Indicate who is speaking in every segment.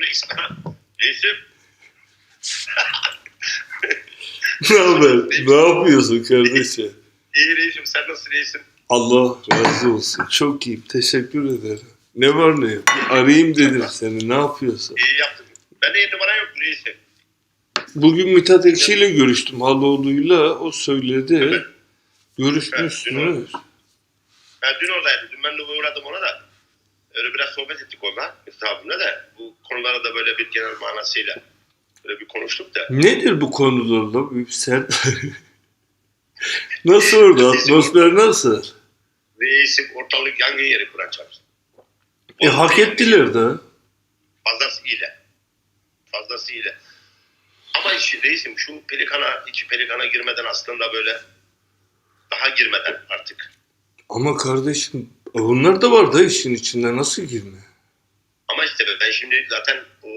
Speaker 1: reis. Reisim.
Speaker 2: Ne haber? Ne yapıyorsun kardeşim?
Speaker 1: İyi reisim sen nasılsın reisim?
Speaker 2: Allah razı olsun. Çok iyiyim. Teşekkür ederim. Ne var ne yok. Arayayım dedim seni. Ne yapıyorsun?
Speaker 1: İyi yaptın. Ben de numara yok reisim.
Speaker 2: Bugün Mithat Ekşi ile görüştüm Haloğlu'yla. O söyledi.
Speaker 1: Evet,
Speaker 2: Görüşmüşsünüz.
Speaker 1: Ben dün oradaydım. Dün ben de uğradım ona da. Öyle biraz sohbet ettik onunla. Abimle de. Bu konulara da böyle bir genel manasıyla böyle bir konuştuk da.
Speaker 2: Nedir bu? Bir sert. nasıl orada? Atmosfer nasıl?
Speaker 1: Reisim ortalık yangın yeri kuracağız.
Speaker 2: E hak ettiler de.
Speaker 1: Fazlasıyla. Fazlasıyla. Ama işi reisim şu pelikana, içi pelikana girmeden aslında böyle daha girmeden artık.
Speaker 2: Ama kardeşim onlar da var da işin içinde nasıl girme?
Speaker 1: Ama işte ben şimdi zaten o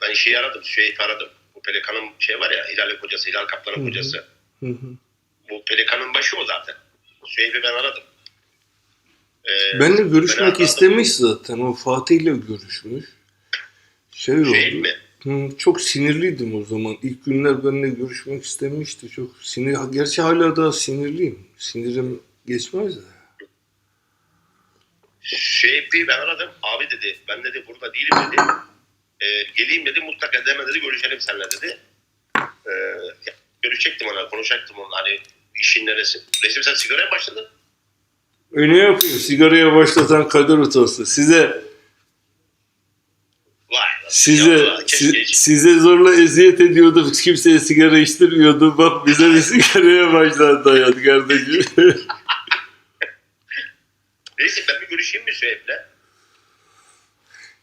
Speaker 1: ben şeyi aradım, Süheyb'i aradım. Bu Pelikan'ın şey var ya, Hilal'in kocası, Hilal Kaplan'ın kocası. Bu Pelikan'ın başı o zaten. Süheyb'i ben aradım. Ee,
Speaker 2: Benle
Speaker 1: ben
Speaker 2: görüşmek
Speaker 1: aradım.
Speaker 2: istemiş zaten. O Fatih'le görüşmüş. Şey oldu.
Speaker 1: Süheyb mi?
Speaker 2: Hı, çok sinirliydim o zaman. İlk günler benimle görüşmek istemişti. Çok sinir. Gerçi hala daha sinirliyim. Sinirim geçmez de.
Speaker 1: Süheyb'i ben aradım. Abi dedi, ben dedi burada değilim dedi. Ee, geleyim dedi, mutlaka deme dedi, görüşelim seninle dedi. Ya, görüşecektim ona, konuşacaktım onunla. Hani işin neresi? Resim sen sigaraya başladın?
Speaker 2: E ne yapayım? Sigaraya başlatan kader utası. Size size si- size zorla eziyet ediyordu. Kimseye sigara içtirmiyordu. Bak bize bir sigaraya başladı hayat kardeşim.
Speaker 1: Neyse ben bir görüşeyim mi Süheyb'le?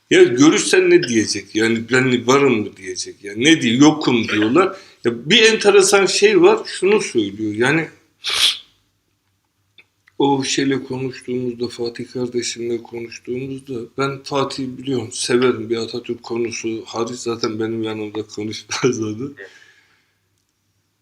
Speaker 2: Ya görüşsen ne diyecek? Yani ben varım mı diyecek? Yani ne diyor? Yokum diyorlar. Ya bir enteresan şey var. Şunu söylüyor. Yani o şeyle konuştuğumuzda Fatih kardeşimle konuştuğumuzda ben Fatih biliyorum severim bir Atatürk konusu hariç zaten benim yanımda konuşmaz onu.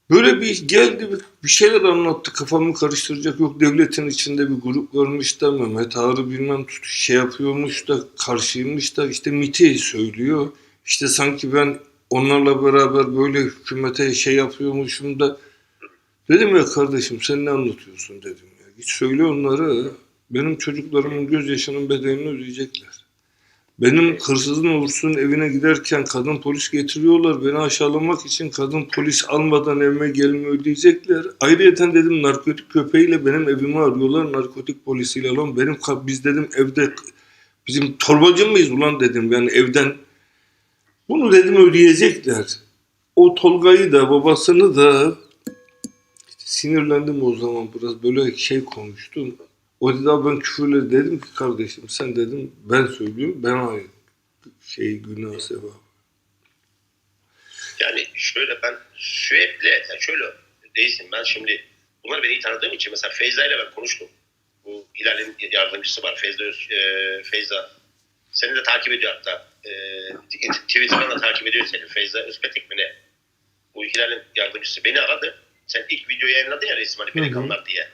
Speaker 2: Böyle bir geldi bir, şeyler anlattı kafamı karıştıracak yok devletin içinde bir grup varmış da Mehmet Ağrı bilmem tut şey yapıyormuş da karşıymış da işte MIT'i söylüyor. İşte sanki ben onlarla beraber böyle hükümete şey yapıyormuşum da dedim ya kardeşim sen ne anlatıyorsun dedim ya. Git söyle onlara benim çocuklarımın gözyaşının bedelini ödeyecekler. Benim hırsızın olursun evine giderken kadın polis getiriyorlar. Beni aşağılamak için kadın polis almadan evime gelmiyor diyecekler. Ayrıca dedim narkotik köpeğiyle benim evimi arıyorlar. Narkotik polisiyle lan benim biz dedim evde bizim torbacı mıyız ulan dedim. Yani evden bunu dedim ödeyecekler. O Tolga'yı da babasını da sinirlendim o zaman biraz böyle şey konuştum. O dedi abi ben küfürle dedim ki kardeşim sen dedim ben söylüyorum ben aynı şey günah sevabı.
Speaker 1: Yani şöyle ben Süheyb'le yani şöyle değilsin ben şimdi bunları beni iyi tanıdığım için mesela Feyza ile ben konuştum. Bu Hilal'in yardımcısı var Feyza, e, Feyza. Seni de takip ediyor hatta. E, Twitter'dan da takip ediyor seni. Feyza Özpetek mi ne? Bu Hilal'in yardımcısı beni aradı. Sen ilk videoyu yayınladın ya resim hani pelikanlar diye.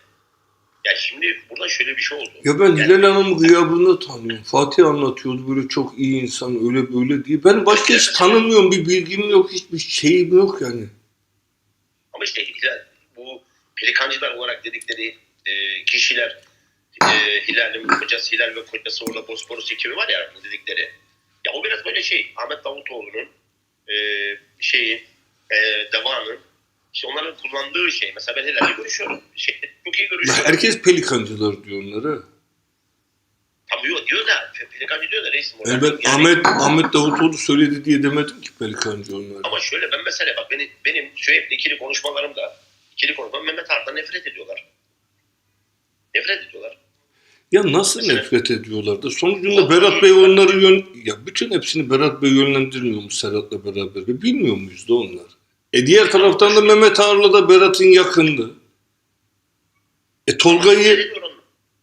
Speaker 1: Ya şimdi burada şöyle bir şey oldu.
Speaker 2: Ya ben
Speaker 1: Yani-
Speaker 2: Hilal Hanım'ı gıyabında tanıyorum. Fatih anlatıyordu böyle çok iyi insan öyle böyle diye. Ben başka hiç tanımıyorum bir bilgim yok hiçbir şeyim yok yani.
Speaker 1: Ama işte Hilal, bu pelikancılar olarak dedikleri e, kişiler e, Hilal'in kocası Hilal ve kocası orada Bosporus ekibi var ya dedikleri. Ya o biraz böyle şey Ahmet Davutoğlu'nun e, şeyi e, Deva'nın işte onların kullandığı şey. Mesela ben Hilal'le görüşüyorum. Şey, çok iyi
Speaker 2: Ya
Speaker 1: görüşüyorum.
Speaker 2: herkes pelikancılar diyor onlara.
Speaker 1: Tam diyor, diyor da pe- pelikancı diyor da reisim.
Speaker 2: Yani ben
Speaker 1: Yani-
Speaker 2: Ahmet Ahmet Davutoğlu söyledi diye demedim ki pelikancı onlara.
Speaker 1: Ama şöyle ben mesela bak benim, benim Süheyb'le ikili konuşmalarımda ikili konuşmam Mehmet Art'tan nefret ediyorlar. Nefret ediyorlar.
Speaker 2: Ya nasıl
Speaker 1: Mesela-
Speaker 2: nefret ediyorlar da sonucunda Berat Bey onları yön... Ya bütün hepsini Berat Bey yönlendirmiyormuş Serhat'la beraber. Bilmiyor muyuz da onlar? E diğer taraftan da Mehmet Ağar'la da Berat'ın yakındı. E Tolga'yı...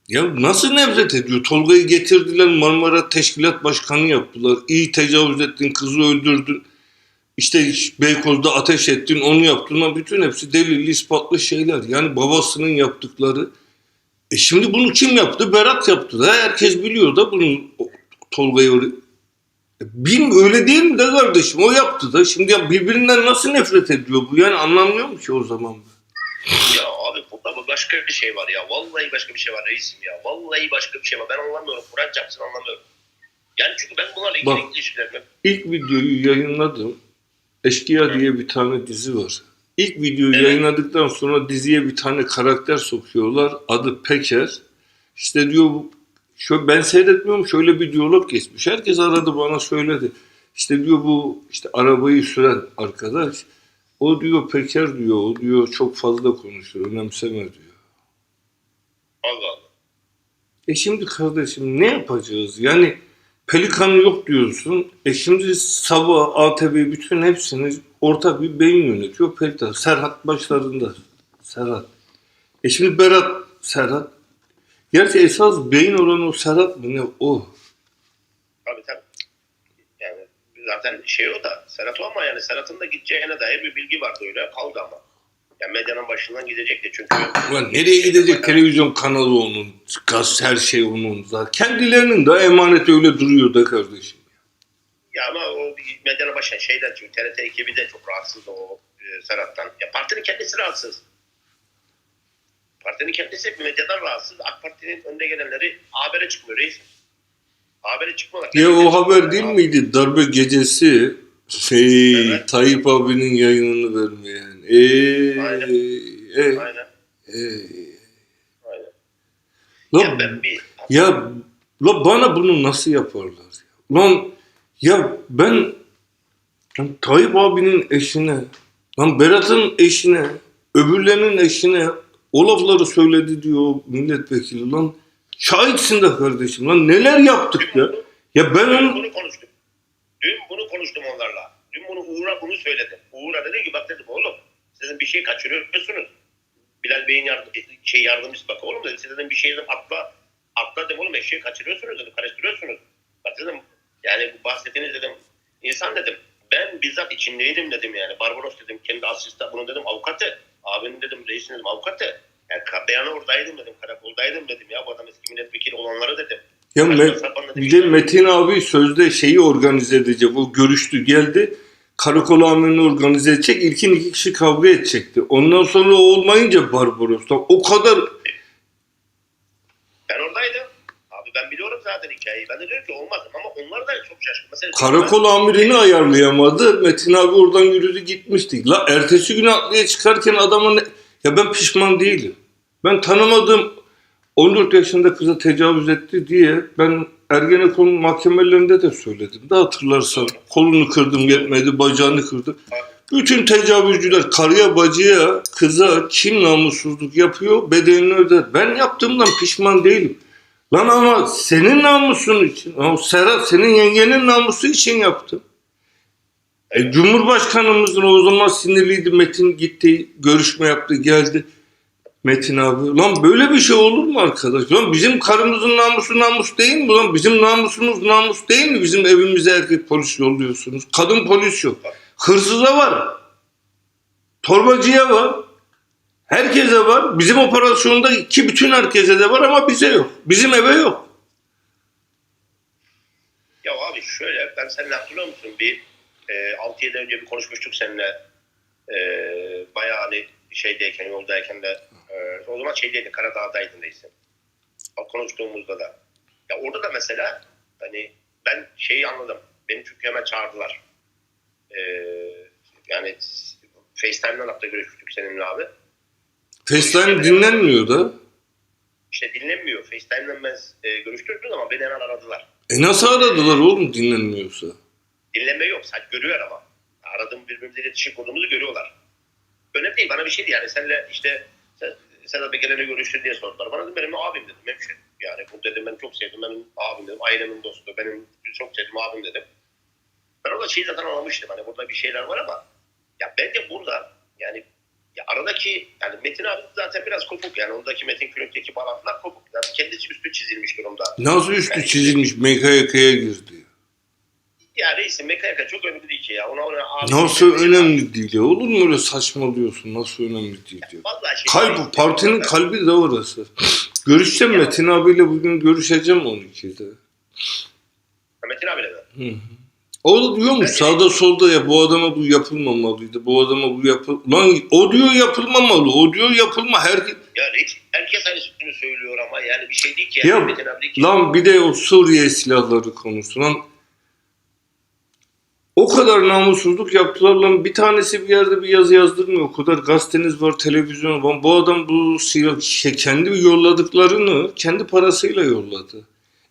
Speaker 2: Ya nasıl nefret ediyor? Tolga'yı getirdiler Marmara Teşkilat Başkanı yaptılar. İyi tecavüz ettin, kızı öldürdün. İşte Beykoz'da ateş ettin, onu yaptın. Ama bütün hepsi delilli, ispatlı şeyler. Yani babasının yaptıkları. E şimdi bunu kim yaptı? Berat yaptı da. Herkes biliyor da bunun Tolga'yı Bin öyle değil mi de kardeşim? O yaptı da. Şimdi ya birbirinden nasıl nefret ediyor bu? Yani anlamıyor mu ki o zaman?
Speaker 1: Ya abi burada bu başka bir şey var ya. Vallahi başka bir şey var reisim ya. Vallahi başka bir şey var. Ben anlamıyorum. Kur'an çarpsın anlamıyorum. Yani çünkü ben bunlarla ilgili
Speaker 2: Bak.
Speaker 1: ilişkilerimi
Speaker 2: İlk videoyu yayınladım. Eşkıya diye bir tane dizi var. İlk videoyu
Speaker 1: Evet.
Speaker 2: yayınladıktan sonra diziye bir tane karakter sokuyorlar. Adı Peker. İşte diyor şu ben seyretmiyorum şöyle bir diyalog geçmiş. Herkes aradı bana söyledi. İşte diyor bu işte arabayı süren arkadaş o diyor Peker diyor o diyor çok fazla konuşur önemseme diyor.
Speaker 1: Allah Allah.
Speaker 2: E şimdi kardeşim ne yapacağız? Yani Pelikan yok diyorsun. E şimdi Sabah, ATV bütün hepsini ortak bir beyin yönetiyor. Pelikan. Serhat başlarında. Serhat. E şimdi Berat, Serhat. Gerçi esas beyin olan o Serhat mı ne? O.
Speaker 1: Tabii tabii. Yani zaten şey o da Serhat o ama yani Serhat'ın da gideceğine dair bir bilgi vardı öyle kaldı ama. Yani medyanın başından gidecekti çünkü.
Speaker 2: Ulan nereye gidecek televizyon kanalı onun, gaz her şey onun. Zaten kendilerinin de emanet öyle duruyor da kardeşim.
Speaker 1: Ya ama o medyanın başından şeyden çünkü TRT ekibi de çok rahatsız o e, Serhat'tan. Ya partinin kendisi rahatsız. Partinin kendisi medyadan rahatsız. AK Parti'nin önde gelenleri habere çıkmıyor reis. Habere çıkmıyorlar.
Speaker 2: Ya o haber değil miydi? Darbe gecesi şey
Speaker 1: Evet.
Speaker 2: Tayyip abinin yayınını vermeyen. Eee
Speaker 1: Aynen.
Speaker 2: e,
Speaker 1: Aynen.
Speaker 2: e.
Speaker 1: Aynen.
Speaker 2: Lan,
Speaker 1: Ya ben bir
Speaker 2: ya la bana bunu nasıl yaparlar? ya? Lan ya ben lan Tayyip abinin eşine, lan Berat'ın eşine, öbürlerinin eşine o lafları söyledi diyor milletvekili lan. Şahitsin de kardeşim lan neler yaptık ya. Ya ben onu
Speaker 1: bunu konuştum. Dün bunu konuştum onlarla. Dün bunu Uğur'a bunu söyledim. Uğur'a dedim ki bak dedim oğlum sizin bir şey kaçırıyorsunuz. Bilal Bey'in yardım, şey yardımcısı bak oğlum dedim siz dedim bir şey dedim atla atla dedim oğlum eşeği kaçırıyorsunuz dedim karıştırıyorsunuz. Bak dedim yani bu bahsettiğiniz dedim insan dedim ben bizzat içindeydim dedim yani Barbaros dedim kendi asistan bunu dedim avukatı abinin dedim reisin dedim avukatı yani ka- beyanı oradaydım dedim karakoldaydım dedim ya bu adam eski milletvekili olanları dedim.
Speaker 2: Ya Me- bir de Metin abi sözde şeyi organize edecek. O görüştü geldi. Karakol amirini organize edecek. İlkin iki kişi kavga edecekti. Ondan sonra o olmayınca Barbaros'tan o kadar
Speaker 1: Ben oradaydım. Abi ben biliyorum zaten hikayeyi. Ben de diyorum ki olmaz ama onlar da çok şaşkın. Mesela
Speaker 2: karakol amirini ayarlayamadı. Metin abi oradan yürüdü gitmişti. La ertesi gün adliye çıkarken adama ne... Ya ben pişman değilim. Ben tanımadığım 14 yaşında kıza tecavüz etti diye ben Ergenekon mahkemelerinde de söyledim. De hatırlarsan kolunu kırdım yetmedi, bacağını kırdı. Bütün tecavüzcüler karıya, bacıya, kıza kim namussuzluk yapıyor bedelini öder. Ben yaptığımdan pişman değilim. Lan ama senin namusun için, o Serhat senin yengenin namusu için yaptım. E, Cumhurbaşkanımızın o zaman sinirliydi Metin gitti, görüşme yaptı, geldi. Metin abi. Lan böyle bir şey olur mu arkadaş? Lan bizim karımızın namusu namus değil mi? Lan bizim namusumuz namus değil mi? Bizim evimize erkek polis yolluyorsunuz. Kadın polis yok. Hırsıza var. Torbacıya var. Herkese var. Bizim operasyonda ki bütün herkese de var ama bize yok. Bizim eve yok.
Speaker 1: Ya abi şöyle ben seninle hatırlıyor musun? Bir e, 6-7 önce bir konuşmuştuk seninle. E, bayağı hani şeydeyken yoldayken de e, o zaman şeydeydi Karadağ'daydın değilsin. Konuştuğumuzda da. Ya orada da mesela hani ben şeyi anladım. Beni çünkü hemen çağırdılar. E, yani FaceTime'dan hatta görüşmüştük seninle abi.
Speaker 2: FaceTime dinlenmiyor da.
Speaker 1: İşte dinlenmiyor. FaceTime'dan ben e, görüştürdüm ama beni hemen aradılar.
Speaker 2: E nasıl aradılar oğlum dinlenmiyorsa?
Speaker 1: Dinleme yok. Sadece görüyor ama. Aradığım birbirimizle iletişim kurduğumuzu görüyorlar. Önemli değil. Bana bir şeydi yani. Senle işte sen, Sedat Begelen'le görüştün diye sordular. Bana dedim benim abim dedim. Hemşerim. Yani bu dedim ben çok sevdim. Benim abim dedim. Ailemin dostu. Benim çok sevdiğim abim dedim. Ben orada şeyi zaten anlamıştım. Hani burada bir şeyler var ama ya bence burada yani ya aradaki yani Metin abi zaten biraz kopuk yani ondaki Metin Külünk'teki bağlantılar kopuk. Yani kendisi üstü çizilmiş durumda.
Speaker 2: Nasıl üstü çizilmiş MKYK'ya girdi.
Speaker 1: Ya reisim MKYK çok önemli değil ki ya. Ona ona abi-
Speaker 2: Nasıl önemli değil ya? Olur mu öyle saçmalıyorsun? Nasıl önemli değil ya?
Speaker 1: Vallahi şey
Speaker 2: Kalp, partinin kalbi de orası. Görüşeceğim Metin abiyle bugün görüşeceğim 12'de.
Speaker 1: Metin abiyle mi?
Speaker 2: Hı. O diyormuş sağda solda ya bu adama bu yapılmamalıydı. Bu adama bu yapıl... Lan o diyor yapılmamalı. O diyor yapılma. Her...
Speaker 1: Yani hiç herkes aynısını söylüyor ama yani bir şey değil ki.
Speaker 2: Ya,
Speaker 1: Yani. Ki.
Speaker 2: Lan bir de o Suriye silahları konusu lan. O kadar namussuzluk yaptılar lan. Bir tanesi bir yerde bir yazı yazdırmıyor. O kadar gazeteniz var, televizyon var. Bu adam bu silah, şey, kendi yolladıklarını kendi parasıyla yolladı.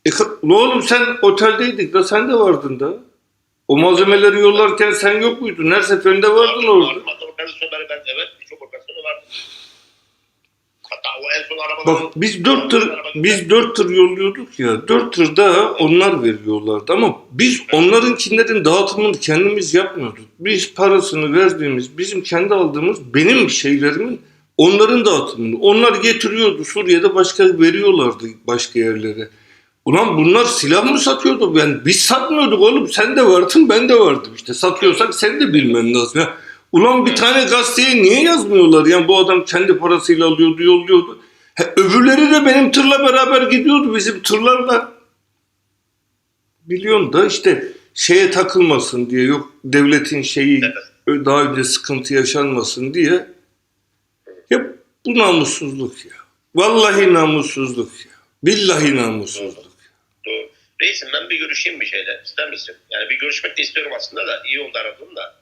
Speaker 2: E, oğlum sen oteldeydik da sen de vardın da. O malzemeleri yollarken sen yok muydun? Her seferinde vardın orada.
Speaker 1: Organizasyonları ben evet birçok organizasyonu vardı. Hatta o en son arabaları...
Speaker 2: Bak biz dört tır biz dört tır yolluyorduk ya. Dört tır da onlar veriyorlardı ama biz onlarınkilerin dağıtımını kendimiz yapmıyorduk. Biz parasını verdiğimiz, bizim kendi aldığımız benim şeylerimin onların dağıtımını. Onlar getiriyordu Suriye'de başka veriyorlardı başka yerlere. Ulan bunlar silah mı satıyordu? Ben biz satmıyorduk oğlum. Sen de vardın, ben de vardım. İşte satıyorsak sen de bilmen lazım. Ya. Ulan bir tane gazeteye niye yazmıyorlar? Yani bu adam kendi parasıyla alıyordu, yolluyordu. He, öbürleri de benim tırla beraber gidiyordu bizim tırlarla. Biliyorsun da işte şeye takılmasın diye yok devletin şeyi
Speaker 1: Evet.
Speaker 2: daha önce sıkıntı yaşanmasın diye. Ya bu namussuzluk ya. Vallahi namussuzluk ya. Billahi namussuzluk.
Speaker 1: Reisim ben bir görüşeyim bir şeyle. İster misin? Yani bir görüşmek de istiyorum aslında da. iyi oldu aradım da.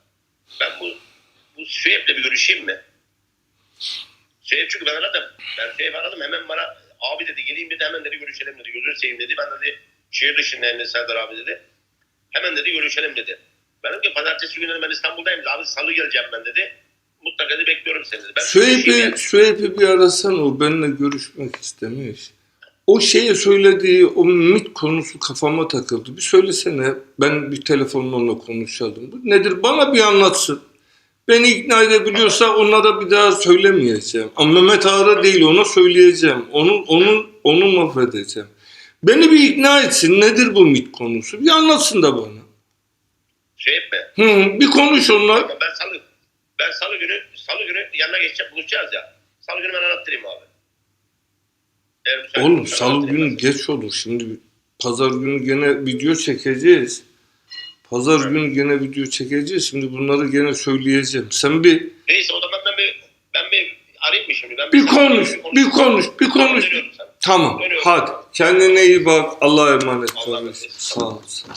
Speaker 1: Ben bu bu Süheyb'le bir görüşeyim mi? Süheyb çünkü ben aradım. Ben Süheyb aradım hemen bana abi dedi geleyim dedi hemen dedi görüşelim dedi. Gözünü seveyim dedi. Ben dedi şehir dışındayım dedi Serdar abi dedi. Hemen dedi görüşelim dedi. Ben dedim ki pazartesi günü ben İstanbul'dayım dedi. Abi salı geleceğim ben dedi. Mutlaka dedi bekliyorum seni dedi. Ben
Speaker 2: Süheyb'i
Speaker 1: yani.
Speaker 2: Süheyb'i bir arasan o benimle görüşmek istemiş. O şeye söylediği o mit konusu kafama takıldı. Bir söylesene ben bir telefonla onunla konuşalım. Bu nedir? Bana bir anlatsın. Beni ikna edebiliyorsa onlara bir daha söylemeyeceğim. Ama Mehmet Ağar'a değil ona söyleyeceğim. Onun onun onu mahvedeceğim. Beni bir ikna etsin. Nedir bu mit konusu? Bir anlatsın da bana.
Speaker 1: Süheyb mi?
Speaker 2: Hı, bir konuş onunla.
Speaker 1: Tamam ben salı ben salı günü salı günü yanına geçeceğim buluşacağız ya. Salı günü ben anlattırayım abi. Müsait
Speaker 2: Oğlum salı günü geç olur. Şimdi pazar günü gene video çekeceğiz. Pazar günü gene video çekeceğiz. Şimdi bunları gene söyleyeceğim. Sen bir.
Speaker 1: Neyse o zaman ben bir ben bir arayayım mı şimdi? Ben
Speaker 2: bir konuş, bir konuş, bir konuş.
Speaker 1: Dönüyorum sana.
Speaker 2: Tamam.
Speaker 1: Dönüyorum.
Speaker 2: Hadi. Kendine iyi bak. Allah'a emanet ol. Sağ ol. Sağ ol.